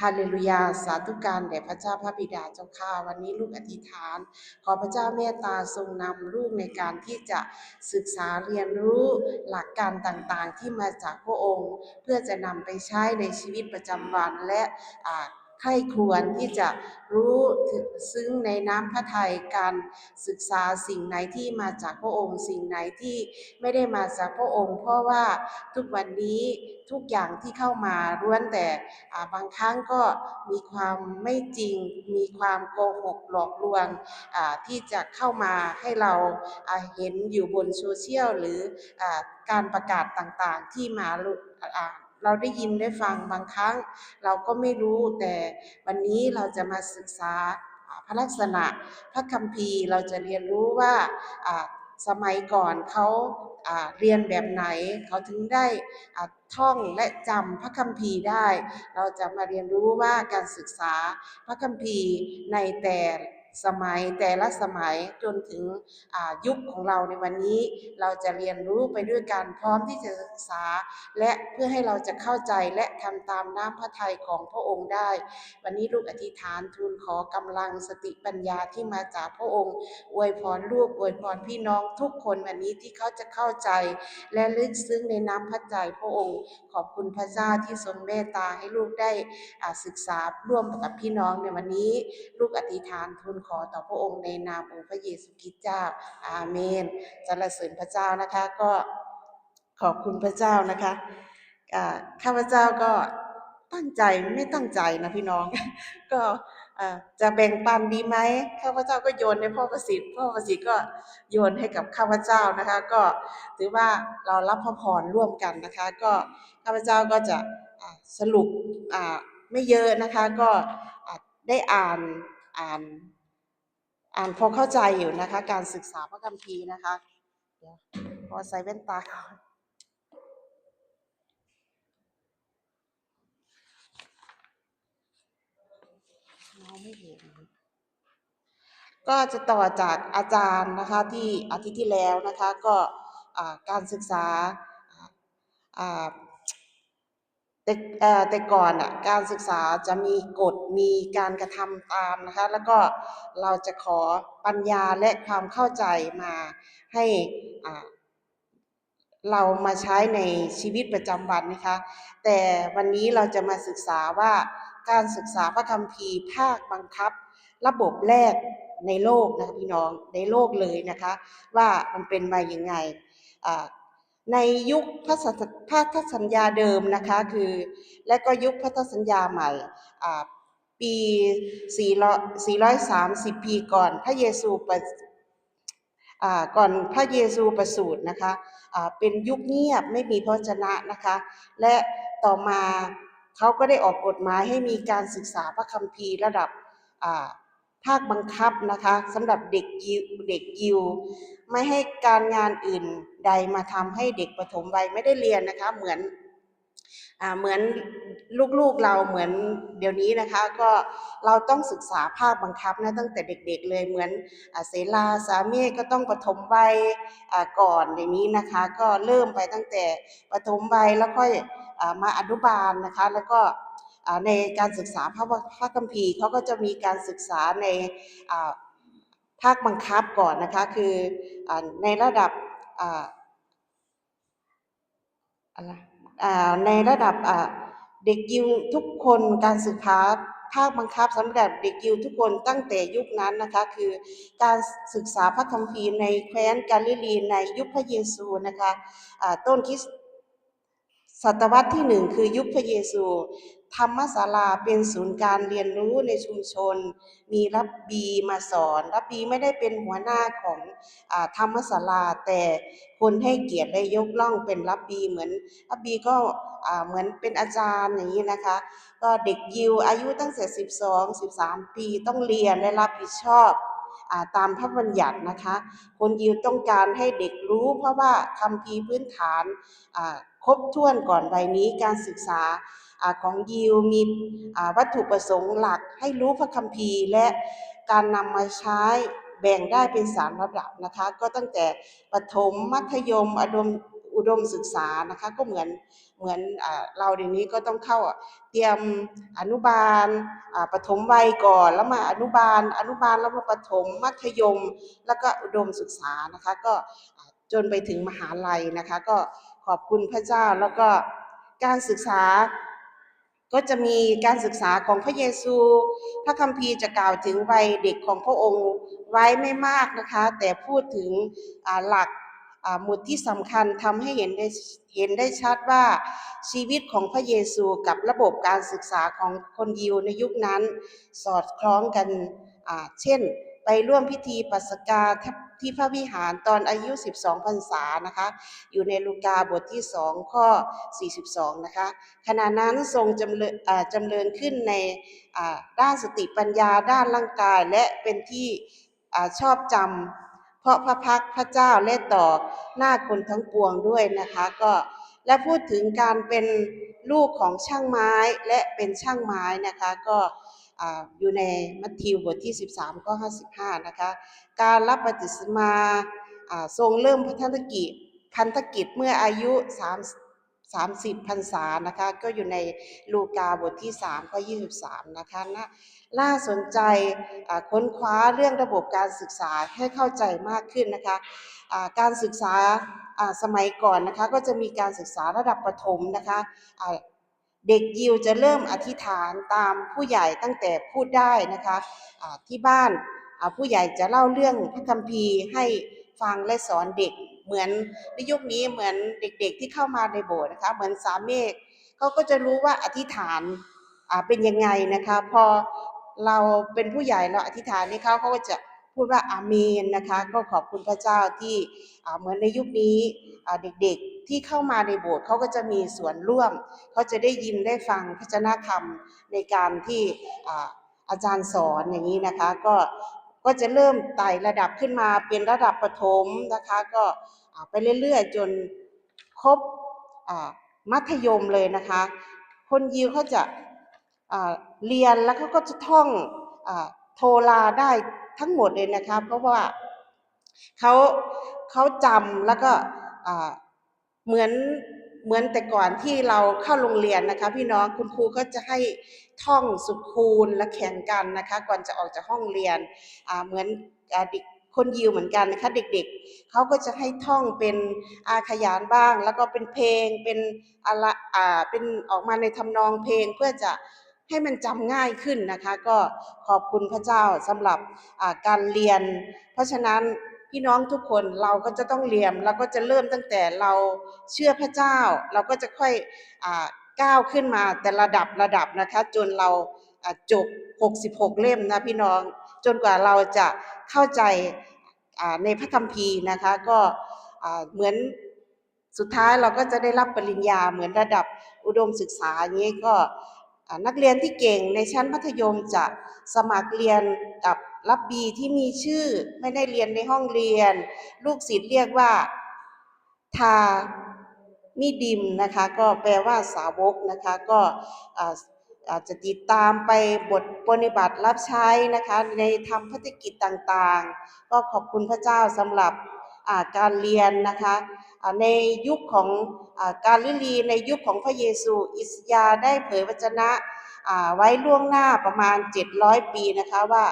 ฮาเลลูยา สาธุการแด่พระเจ้าพระบิดาเจ้าข้าวันนี้ลูกอธิษฐาน ขอพระเจ้าเมตตาทรงนำลูกในการที่จะศึกษาเรียนรู้หลักการต่างๆ ที่มาจากพระองค์ เพื่อจะนำไปใช้ในชีวิตประจำวันและ ใคร่ครวญที่จะรู้ถึงซึ้งในน้ำพระทัยการศึกษาสิ่งไหนที่มาจากพระองค์ สิ่งไหนที่ไม่ได้มาจากพระองค์ เพราะว่าทุกวันนี้ทุกอย่างที่เข้ามาล้วนแต่บางครั้งก็มีความไม่จริง มีความโกหกหลอกลวงที่จะเข้ามาให้เราเห็นอยู่บนโซเชียลหรือการประกาศต่างๆที่มาอ่า เราได้ยินได้ฟังบางครั้ง เราก็ไม่รู้แต่วันนี้เราจะมาศึกษาพระลักษณะพระคัมภีร์เราจะเรียนรู้ว่าสมัยก่อนเขาเรียนแบบไหน เขาถึงได้ท่องและจำพระคัมภีร์ได้ เราจะมาเรียนรู้ว่าการศึกษาพระคัมภีร์ในแต่ สมัยแต่ละสมัยจนถึงยุคของเราในวันนี้ เราจะเรียนรู้ไปด้วยกันพร้อมที่จะศึกษา และเพื่อให้เราจะเข้าใจและทำตามน้ำพระทัยของพระองค์ได้ วันนี้ลูกอธิษฐานทูลขอกำลังสติปัญญาที่มาจากพระองค์ อวยพรลูกอวยพรพี่น้องทุกคนวันนี้ที่เขาจะเข้าใจ และลึกซึ้งในน้ำพระทัยพระองค์ ขอบคุณพระเจ้าที่ทรงเมตตาให้ลูกได้ศึกษาร่วมกับพี่น้องในวันนี้ ลูกอธิษฐานทูลขอต่อพระองค์ในนามองค์พระเยซูคริสต์เจ้า อาเมนสรรเสริญพระเจ้านะคะก็ขอบคุณพระเจ้านะคะข้าพเจ้าก็ตั้งใจไม่ตั้งใจนะพี่น้อง ก็จะแบ่งปันดีไหมข้าพเจ้าก็โยนให้พ่อประสิทธิ์พ่อประสิทธิ์ก็โยนให้กับข้าพเจ้านะคะ ก็ถือว่าเรารับพระพรร่วมกันนะคะ ก็ข้าพเจ้าก็จะสรุปไม่เยอะนะคะ ก็ได้อ่านอ่าน อ่านพอเข้าใจอยู่นะคะ การศึกษาพระคัมภีร์นะคะ เดี๋ยวพอใส่แว่นตาก่อนมองไม่เห็นก็จะต่อจากอาจารย์นะคะที่อาทิตย์ที่แล้วนะคะก็การศึกษา แต่แต่ก่อนอะการศึกษาจะมีกฎมีการกระทำตามนะคะแล้วก็เราจะขอปัญญาและความเข้าใจมาให้เรามาใช้ในชีวิตประจำวันนะคะแต่วันนี้เราจะมาศึกษาว่าการศึกษาพระคัมภีร์ภาคบังคับ ระบบแรกในโลกนะคะพี่น้องในโลกเลยนะคะ ว่ามันเป็นมาอย่างไงอ่า ในยุคพันธพันสัญญาเดิมนะคะคือและก็ยุคพันสัญญาใหม่อ่าปี 430 ปีก่อนพระเยซูประก่อนพระเยซูประสูตินะคะเป็นยุคเงียบไม่มีพระวจนะนะคะ และต่อมาเขาก็ได้ออกกฎหมายให้มีการศึกษาพระคัมภีร์ระดับ ภาคบังคับนะคะสำหรับเด็กยิวเด็กยิว ไม่ให้การงานอื่นใดมาทำให้เด็กประถมวัยไม่ได้เรียนนะคะ เหมือนอเหมือนลูกๆเราเหมือนเดี๋ยวนี้นะคะ ก็เราต้องศึกษาภาคบังคับนะตั้งแต่เด็กๆเลยเหมือนอเสลาสามีก็ต้องประถมวัยก่อนอย่างนี้นะคะ ก็เริ่มไปตั้งแต่ประถมวัยแล้วค่อยอมาอนุบาลนะคะ แล้วก็ ในการศึกษาพระพระคัมภีร์เขาก็จะมีการศึกษาในภาคบังคับก่อนนะคะ คืออในระดับอะไรในระดับเด็กยิวทุกคนการศึกษาภาคบังคับสำหรับเด็กยิวทุกคนตั้งแต่ยุคนั้นนะคะคือการศึกษาพระคัมภีร์ในแคว้นกาลิลีในยุคพระเยซูนะคะต้นคริส ศตวรรษที่หนึ่งคือยุคพระเยซู ธรรมศาลาเป็นศูนย์การเรียนรู้ในชุมชน มีรับบีมาสอนรับบีไม่ได้เป็นหัวหน้าของอธรรมศาลา แต่คนให้เกียรติและยกล่องเป็นรับบีเหมือนรับบีก็เหมือนเป็นอาจารย์อย่างนี้นะคะ ก็เด็กยิวอายุตั้งแต่ 12 13 ปีต้องเรียนและรับผิดชอบตามพระบัญญัตินะคะ คนยิวต้องการให้เด็กรู้เพราะว่าคัมภีพื้นฐานอ ครบถ้วนก่อนวัยนี้การศึกษาอของยิวมีวัตถุประสงค์หลักให้รู้พระคัมภีร์และการนำมาใช้แบ่งได้เป็นสามระดับนะคะ ก็ตั้งแต่ประถมมัธยมอดมอุดมศึกษานะคะก็เหมือนเหมือนอเราเดี๋ยวนี้ก็ต้องเข้าเตรียมอนุบาลปฐมวัยก่อน แล้วมาอนุบาล อนุบาลแล้วมาประถมมัธยม แล้วก็อุดมศึกษานะคะ ก็จนไปถึงมหาลัยนะคะ ก็ อบคุณพระเจ้าแล้วก็การศึกษาก็จะมีการศึกษาของพระเยซู พระคัมภีร์จะกล่าวถึงวัยเด็กของพระองค์ไว้ไม่มากนะคะ แต่พูดถึงหลักหมุดที่สำคัญทำให้เห็นได้เห็นได้ชัดว่าชีวิตของพระเยซูกับระบบการศึกษาของคนยิวในยุคนั้น สอดคล้องกันเช่น ไปร่วมพิธีปัสกา ที่พระวิหารตอนอายุ 12 พรรษานะคะ อยู่ในลูกาบทที่ 2 ข้อ 42 นะคะ ขณะนั้นทรงจำเริญจำเริญขึ้นในด้านสติปัญญาด้านร่างกายและเป็นที่อชอบจำเพราะพระพักพระเจ้าและต่อหน้าคนทั้งปวงด้วยนะคะก็และพูดถึงการเป็นลูกของช่างไม้และเป็นช่างไม้นะคะก็อ่าอยู่ในมัทธิวบทที่ 13ข้อ55 นะคะ การรับปฏิสมาทรงเริ่มพันธกิจพันธกิจเมื่ออายุ3 30พรรษานะคะ ก็อยู่ในลูกาบทที่3ข้อ23 นะคะน่าน่าสนใจค้นคว้าเรื่องระบบการศึกษาให้เข้าใจมากขึ้นนะคะการศึกษาสมัยก่อนนะคะก็จะมีการศึกษาระดับประถมนะคะเด็กยิวจะเริ่มอธิษฐานตามผู้ใหญ่ตั้งแต่พูดได้นะคะอ่าที่บ้าน ผู้ใหญ่จะเล่าเรื่องพระคัมภีร์ให้ฟังและสอนเด็ก เหมือนในยุคนี้เหมือนเด็กๆที่เข้ามาในโบสถ์นะคะเหมือนสามเมฆเขาก็จะรู้ว่าอธิษฐานเป็นยังไงนะคะพอเราเป็นผู้ใหญ่เราอธิษฐานนี่เขาเขาก็จะพูดว่าอาเมนนะคะก็ขอบคุณพระเจ้าที่เหมือนในยุคนี้เด็กๆที่เข้ามาในโบสถ์เขาก็จะมีส่วนร่วมเขาจะได้ยินได้ฟังพระชนะคำในการที่อาจารย์สอนอย่างนี้นะคะ ก็ ก็จะเริ่มไต่ระดับขึ้นมาเป็นระดับประถมนะคะ ก็ไปเรื่อยๆ จนครบมัธยมเลยนะคะ คนยิวเขาจะเรียนแล้วเขาก็จะท่องอโทราได้ทั้งหมดเลยนะคะ เพราะว่าเขาเขาจำแล้วก็เหมือน เหมือนแต่ก่อนที่เราเข้าโรงเรียนนะคะ พี่น้องคุณครูก็จะให้ท่องสุขคูณและแข่งกันนะคะ ก่อนจะออกจากห้องเรียนเหมือนอ่าเด็กคนยิวเหมือนกันนะคะเด็กๆเขาก็จะให้ท่องเป็นอาขยานบ้าง แล้วก็เป็นเพลงเป็นอะไรอ่าเป็นออกมาในทำนองเพลงเพื่อจะให้มันจำง่ายขึ้นนะคะ ก็ขอบคุณพระเจ้าสำหรับการเรียน เพราะฉะนั้น พี่น้องทุกคนเราก็จะต้องเรียนเราก็จะเริ่มตั้งแต่เราเชื่อพระเจ้า เราก็จะค่อยอก้าวขึ้นมาแต่ระดับระดับนะคะจนเราจบ 66 เล่มนะพี่น้อง จนกว่าเราจะเข้าใจในพระคัมภีร์นะคะก็เหมือนสุดท้ายเราก็จะได้รับปริญญาเหมือนระดับอุดมศึกษาอย่างนี้ก็นักเรียนที่เก่งในชั้นมัธยมจะสมัครเรียนกับ รับบีที่มีชื่อไม่ได้เรียนในห้องเรียน ลูกศิษย์เรียกว่า ทามิดิมนะคะ ก็แปลว่าสาวกนะคะ ก็อาจจะติดตามไปบทปฏิบัติรับใช้นะคะ ในทำพัฒกิจต่างๆ ก็ขอบคุณพระเจ้าสำหรับาการเรียนนะคะในยุคของอาการลิลีในยุคของพระเยซู อิสยาได้เผยวจนะไว้ล่วงหน้าประมาณ 700 ปีนะคะว่า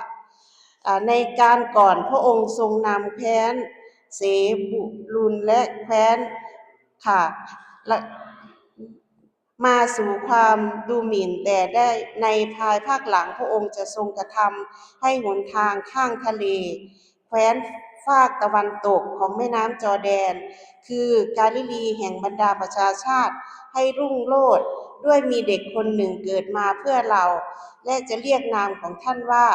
ในการก่อนพระองค์ทรงนำแคว้นเสบุลุนและแคว้นค่ะมาสู่ความดูหมิ่นแต่ได้ในภายภาคหลังพระองค์จะทรงกระทำให้หนทางข้างทะเล แคว้นฟากตะวันตกของแม่น้ำจอแดน คือกาลิลีแห่งบรรดาประชาชาติให้รุ่งโรจน์ด้วยมีเด็กคนหนึ่งเกิดมาเพื่อเรา และจะเรียกนามของท่านว่า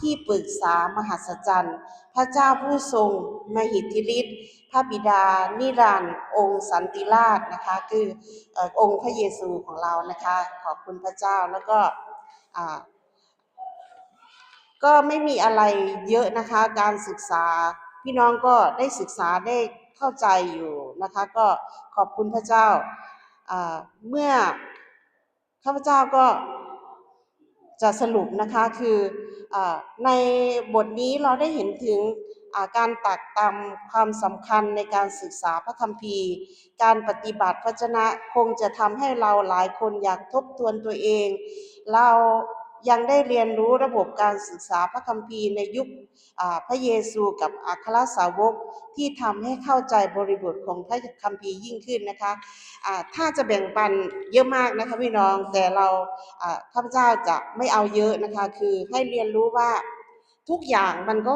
ที่ปรึกษามหัศจรรย์ พระเจ้าผู้ทรงมหิทธิฤทธิ์พระบิดา นิรันดร์องค์สันติราชนะคะคืออองค์พระเยซูของเรานะคะขอบคุณพระเจ้าแล้วก็ก็ไม่มีอะไรเยอะนะคะการศึกษาพี่น้องก็ได้ศึกษาได้เข้าใจอยู่นะคะก็ขอบคุณพระเจ้าเมื่อข้าพเจ้าก็จะสรุปนะคะคือ ในบทนี้เราได้เห็นถึงาการตักตำความสำคัญในการศึกษาพระคัมภีร์ การปฏิบัติพระชนะคงจะทำให้เราหลายคนอยากทบทวนตัวเอง เรา ยังได้เรียนรู้ระบบการศึกษาพระคัมภีร์ในยุคพระเยซูกับอัครสาวกที่ทำให้เข้าใจบริบทของพระคัมภีร์ยิ่งขึ้นนะคะอ่าถ้าจะแบ่งปันเยอะมากนะคะพี่น้องแต่เราข้าพเจ้าจะไม่เอาเยอะนะคะคือให้เรียนรู้ว่าทุกอย่างมันก็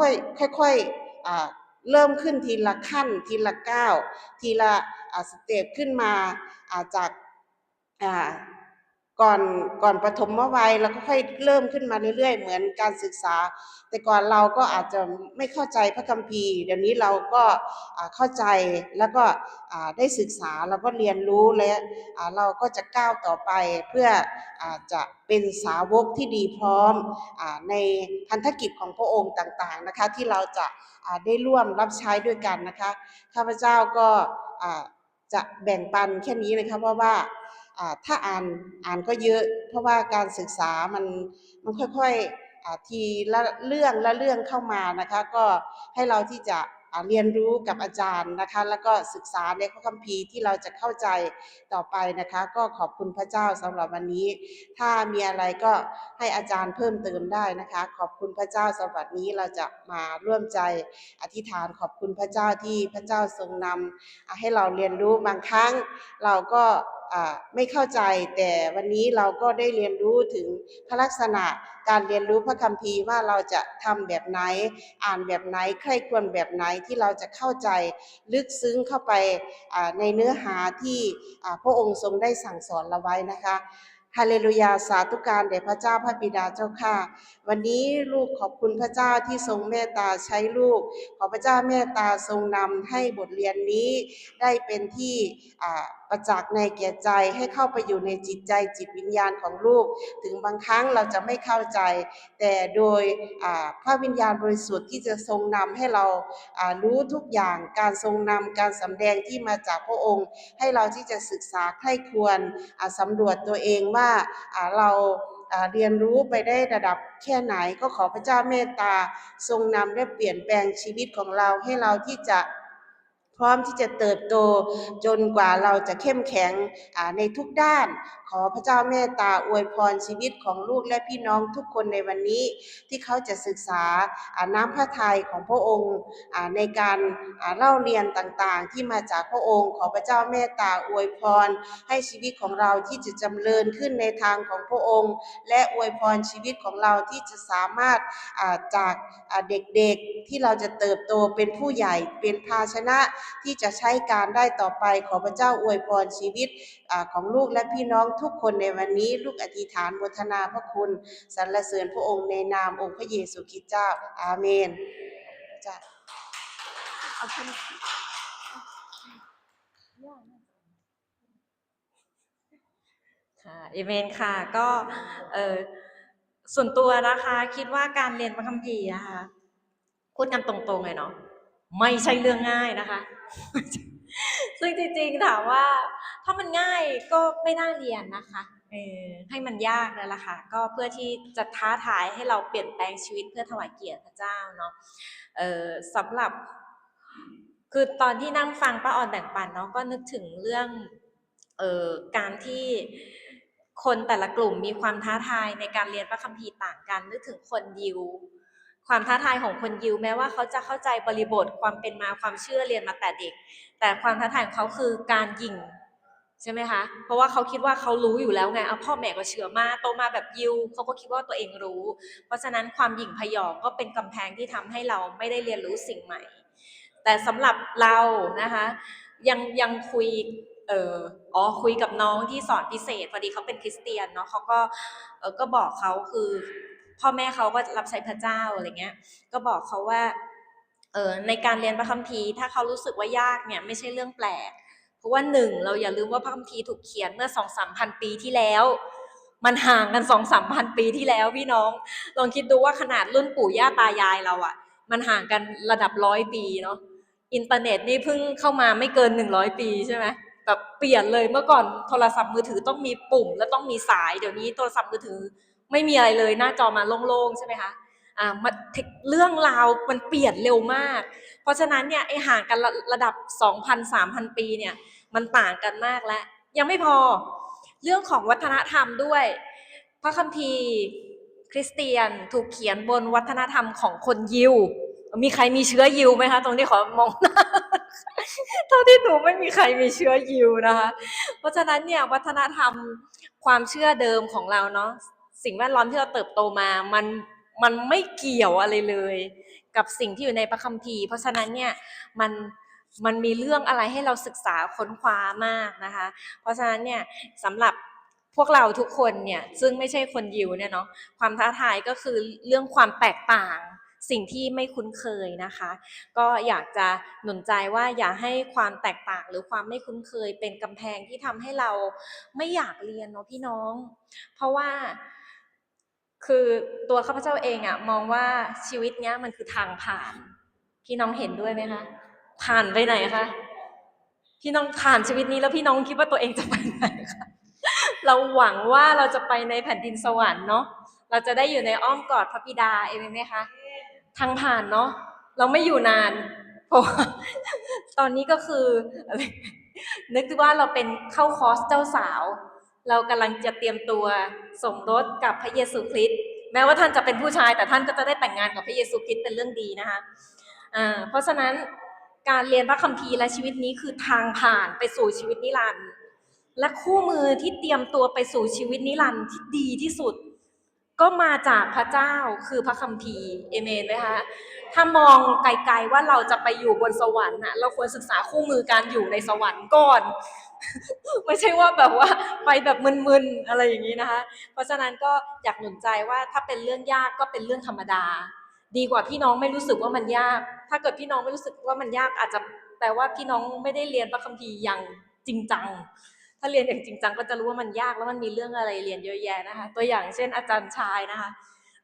ค่อยๆอ่าเริ่มขึ้นทีละขั้น ทีละก้าวทีละสเต็ปขึ้นมาจาก ก่อนก่อนปฐมวัยแล้วก็ค่อยเริ่มขึ้นมาเรื่อยๆ เหมือนการศึกษา แต่ก่อนเราก็อาจจะไม่เข้าใจพระคัมภีร์ เดี๋ยวนี้เราก็เข้าใจแล้วก็ได้ศึกษาแล้วก็เรียนรู้และเราก็จะก้าวต่อไปเพื่ออจะเป็นสาวกที่ดีพร้อมอในพันธกิจของพระองค์ต่างๆนะคะที่เราจะได้ร่วมรับใช้ด้วยกันนะคะข้าพเจ้าก็จะแบ่งปันแค่นี้นะคะเพราะว่าอ่า ถ้าอ่านอ่านก็เยอะ เพราะว่าการศึกษามันมันค่อยๆทีละเรื่องละเรื่องเข้ามานะคะก็ให้เราที่จะเรียนรู้กับอาจารย์นะคะ แล้วก็ศึกษาในพระคัมภีร์ที่เราจะเข้าใจต่อไปนะคะ ก็ขอบคุณพระเจ้าสำหรับวันนี้ ถ้ามีอะไรก็ให้อาจารย์เพิ่มเติมได้นะคะ ขอบคุณพระเจ้าสำหรับนี้เราจะมาร่วมใจอธิษฐานขอบคุณพระเจ้าที่พระเจ้าทรงนำอ่าให้เราเรียนรู้บางครั้ง เราก็ ไม่เข้าใจแต่วันนี้เราก็ได้เรียนรู้ถึงพระลักษณะการเรียนรู้พระคัมภีร์ว่าเราจะทำแบบไหน อ่านแบบไหนใครควรแบบไหนที่เราจะเข้าใจลึกซึ้งเข้าไปในเนื้อหาที่พระองค์ทรงได้สั่งสอนเราไว้นะคะฮาเลลูยาสาธุการแด่พระเจ้าพระบิดาเจ้าค่ะ วันนี้ลูกขอบคุณพระเจ้าที่ทรงเมตตาใช้ลูก ขอพระเจ้าเมตตาทรงนำให้บทเรียนนี้ได้เป็นที่ประจักษ์ในแก่ใจให้เข้าไปอยู่ในจิตใจจิตวิญญาณของลูก ถึงบางครั้งเราจะไม่เข้าใจ แต่โดยพระวิญญาณบริสุทธิ์ที่จะทรงนำให้เรารู้ทุกอย่างการทรงนำการสำแดงที่มาจากพระองค์ ให้เราที่จะศึกษาใคร่ควรอ่าสำรวจตัวเองว่าเราอ่าเรียนรู้ไปได้ระดับแค่ไหนก็ขอพระเจ้าเมตตา ทรงนำและเปลี่ยนแปลงชีวิตของเราให้เราที่จะ พร้อมที่จะเติบโตจนกว่าเราจะเข้มแข็งในทุกด้าน ขอพระเจ้าเมตตาอวยพรชีวิตของลูกและพี่น้องทุกคนในวันนี้ ที่เขาจะศึกษาน้ำพระทัยของพระองค์ในการเล่าเรียนต่างๆ ที่มาจากพระองค์ ขอพระเจ้าเมตตาอวยพร ให้ชีวิตของเราที่จะจำเริญขึ้นในทางของพระองค์ และอวยพรชีวิตของเราที่จะสามารถจากเด็กๆที่เราจะเติบโตเป็นผู้ใหญ่เป็นภาชนะที่จะใช้การได้ต่อไปขอพระเจ้าอวยพรชีวิตอของลูกและพี่น้องทุกคนในวันนี้ ลูกอธิษฐานบทนาพระคุณสรรเสริญพระองค์ในนามองค์พระเยซูคริสต์เจ้า อาเมนจ้ะเอาขึ้นค่ะเอเมนค่ะก็เออส่วนตัวนะคะคิดว่าการเรียนพระคัมภีร์นะคะพูดกันตรงๆเลยเนาะ ไม่ใช่เรื่องง่ายนะคะ ซึ่งจริงๆถามว่า ถ้ามันง่ายก็ไม่น่าเรียนนะคะเออให้มันยากนั่นแหละค่ะ ก็เพื่อที่จะท้าทายให้เราเปลี่ยนแปลงชีวิตเพื่อถวายเกียรติพระเจ้าเนาะเออสำหรับ คือตอนที่นั่งฟังป้าออนแบ่งปันเนาะก็นึกถึงเรื่องเอ่อการที่คนแต่ละกลุ่มมีความท้าทายในการเรียนพระคัมภีร์ต่างกันนึกถึงคนยิว ความท้าทายของคนยิวแม้ว่าเขาจะเข้าใจบริบทความเป็นมาความเชื่อเรียนมาแต่เด็ก แต่ความท้าทายของเขาคือการยิงใช่ไหมคะ เพราะว่าเขาคิดว่าเขารู้อยู่แล้วไงเอาพ่อแม่ก็เชื่อมาโตมาแบบยิวเขาก็คิดว่าตัวเองรู้ เพราะฉะนั้นความหยิ่งพยองก็เป็นกำแพงที่ทำให้เราไม่ได้เรียนรู้สิ่งใหม่ แต่สำหรับเรานะคะยังยังคุยเอออ๋อคุยกับน้องที่สอนพิเศษพอดีเขาเป็นคริสเตียนเนาะเขาก็เออก็บอกเขาคือ พ่อแม่เขาก็รับใช้พระเจ้าอะไรเงี้ย ก็บอกเขาว่าเออในการเรียนพระคัมภีร์ถ้าเขารู้สึกว่ายากเนี่ยไม่ใช่เรื่องแปลก เพราะว่าหนึ่งเราอย่าลืมว่าพระคัมภีร์ถูกเขียนเมื่อสองสามพันปีที่แล้ว มันห่างกันสองสามพันปีที่แล้วพี่น้อง ลองคิดดูว่าขนาดรุ่นปู่ย่าตายายเราอะมันห่างกันระดับร้อยปีเนาะอินเทอร์เน็ตนี่เพิ่งเข้ามาไม่เกินหนึ่งร้อยปีใช่ไหมแบบเปลี่ยนเลยเมื่อก่อนโทรศัพท์มือถือต้องมีปุ่ม แล้วต้องมีสายเดี๋ยวนี้โทรศัพท์มือถือ ไม่มีอะไรเลยหน้าจอมาโล่งๆใช่ไหมคะอ่ามาเรื่องราวมันเปลี่ยนเร็วมาก เพราะฉะนั้นเนี่ยไอห่างกันระระดับ 2,000 3,000 ปีเนี่ยมันต่างกันมากแล้วยังไม่พอเรื่องของวัฒนธรรมด้วย พระคัมภีร์คริสเตียนถูกเขียนบนวัฒนธรรมของคนยิว มีใครมีเชื้อยิวไหมคะ ตรงนี้ขอมองหน้าเท่าที่ดูไม่มีใครมีเชื้อยิวนะคะ เพราะฉะนั้นเนี่ยวัฒนธรรมความเชื่อเดิมของเราเนาะ สิ่งแวดล้อมที่เราเติบโตมา มันมันไม่เกี่ยวอะไรเลย กับสิ่งที่อยู่ในพระคัมภีร์ เพราะฉะนั้นเนี่ยมันมันมีเรื่องอะไรให้เราศึกษาค้นคว้ามากนะคะ เพราะฉะนั้นเนี่ยสำหรับพวกเราทุกคนเนี่ยซึ่งไม่ใช่คนยิวเนี่ยเนาะความท้าทายก็คือเรื่องความแตกต่างสิ่งที่ไม่คุ้นเคยนะคะ ก็อยากจะหนุนใจว่าอย่าให้ความแตกต่างหรือความไม่คุ้นเคยเป็นกำแพงที่ทำให้เราไม่อยากเรียนเนาะพี่น้อง เพราะว่า คือตัวข้าพเจ้าเองอะมองว่าชีวิตเนี้ยมันคือทางผ่าน พี่น้องเห็นด้วยไหมคะผ่านไปไหนคะพี่น้องผ่านชีวิตนี้แล้วพี่น้องคิดว่าตัวเองจะไปไหนคะเราหวังว่าเราจะไปในแผ่นดินสวรรค์เนาะเราจะได้อยู่ในอ้อมกอดพระบิดาเองไหมคะทางผ่านเนาะเราไม่อยู่นานเพราะตอนนี้ก็คืออะไรนึกดูว่าเราเป็นเข้าคอร์สเจ้าสาว เรากำลังจะเตรียมตัวสมรสกับพระเยซูคริสต์แม้ว่าท่านจะเป็นผู้ชาย แต่ท่านก็จะได้แต่งงานกับพระเยซูคริสต์เป็นเรื่องดีนะคะอ่าเพราะฉะนั้นการเรียนพระคัมภีร์และชีวิตนี้คือทางผ่านไปสู่ชีวิตนิรันดร์และคู่มือที่เตรียมตัวไปสู่ชีวิตนิรันดร์ที่ดีที่สุด ก็มาจากพระเจ้าคือพระคัมภีร์เอเมนไหมคะถ้ามองไกลๆว่าเราจะไปอยู่บนสวรรค์นะเราควรศึกษาคู่มือการอยู่ในสวรรค์ก่อน ไม่ใช่ว่าแบบว่าไปแบบมึนๆอะไรอย่างนี้นะคะ เพราะฉะนั้นก็อยากหนุนใจว่าถ้าเป็นเรื่องยากก็เป็นเรื่องธรรมดา ดีกว่าพี่น้องไม่รู้สึกว่ามันยาก ถ้าเกิดพี่น้องไม่รู้สึกว่ามันยากอาจจะแปลว่าพี่น้องไม่ได้เรียนพระคัมภีร์อย่างจริงจัง ถ้าเรียนอย่างจริงจังก็จะรู้ว่ามันยากแล้วมันมีเรื่องอะไรเรียนเยอะแยะนะคะ ตัวอย่างเช่นอาจารย์ชายนะคะ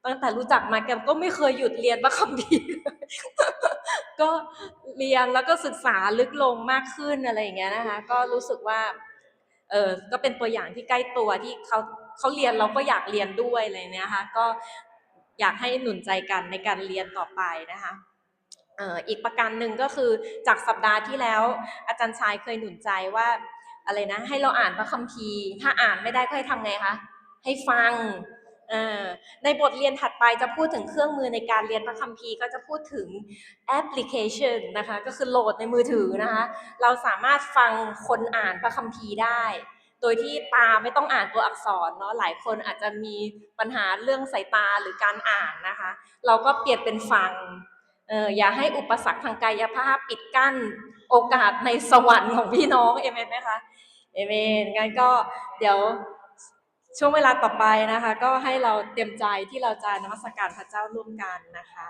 ตั้งแต่รู้จักมาแกก็ไม่เคยหยุดเรียนพระคัมภีร์ก็เรียนแล้วก็ศึกษาลึกลงมากขึ้นอะไรอย่างเงี้ยนะคะ ก็รู้สึกว่าเออก็เป็นตัวอย่างที่ใกล้ตัวที่เขาเขาเรียนเราก็อยากเรียนด้วยอะไรเนี้ยนะคะก็อยากให้หนุนใจกันในการเรียนต่อไปนะคะเอออีกประการหนึ่งก็คือจากสัปดาห์ที่แล้ว อาจารย์ชายเคยหนุนใจว่าอะไรนะ ให้เราอ่านพระคัมภีร์ ถ้าอ่านไม่ได้ก็ให้ทำไงคะให้ฟัง ในบทเรียนถัดไปจะพูดถึงเครื่องมือในการเรียนพระคัมภีร์ก็จะพูดถึงแอปพลิเคชันนะคะก็คือโหลดในมือถือนะคะ เราสามารถฟังคนอ่านพระคัมภีร์ได้ โดยที่ตาไม่ต้องอ่านตัวอักษรเนาะหลายคนอาจจะมีปัญหาเรื่องสายตาหรือการอ่านนะคะ เราก็เปลี่ยนเป็นฟังเอออย่าให้อุปสรรคทางกายภาพปิดกั้นโอกาสในสวรรค์ของพี่น้องเอเมนไหมคะเอเมนงั้นก็เดี๋ยว ช่วงเวลาต่อไปนะคะ ก็ให้เราเตรียมใจที่เราจะนมัสการพระเจ้าร่วมกันนะคะ